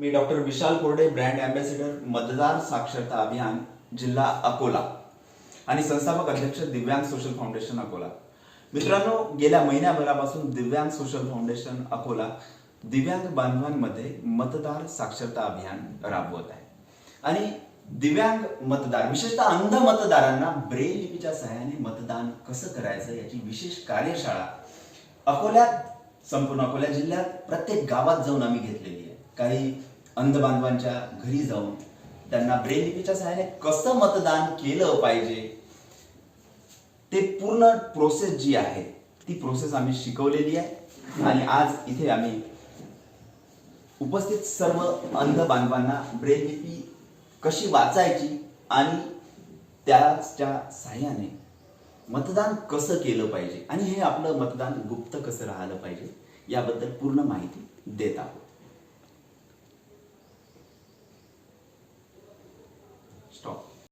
मी doctor विशाल कोरडे brand ambassador मतदार साक्षरता अभियान जिल्हा अकोला आणि संस्थापक अध्यक्ष दिव्यांग सोशल फाउंडेशन अकोला. मित्रांनो गेल्या महिन्याभरापासून दिव्यांग सोशल फाउंडेशन अकोला दिव्यांग बांधवांमध्ये मतदार साक्षरता अभियान राबवत आहे. आणि दिव्यांग मतदार विशेषतः अंध मतदारांना ब्रेल लिपीच्या सहाय्याने मतदान कसं करायचं याची विशेष कार्यशाळा अकोल्यात संपूर्ण अकोला जिल्ह्यात प्रत्येक गावात जाऊन आम्ही घेतलेली आहे. काही अंध बांधवांच्या घरी जाऊन त्यांना ब्रेल लिपीच्या सहाय्याने कसं मतदान केलं पाहिजे ते पूर्ण प्रोसेस जी आहे ती प्रोसेस आम्ही शिकवलेली आहे. आणि आज इथे आम्ही उपस्थित सर्व अंध बांधवांना ब्रेल लिपी कशी वाचायची आणि त्याच्या सहाय्याने मतदान कसं केलं पाहिजे आणि हे आपलं मतदान गुप्त कसं राहिलं पाहिजे याबद्दल पूर्ण माहिती देत आहोत.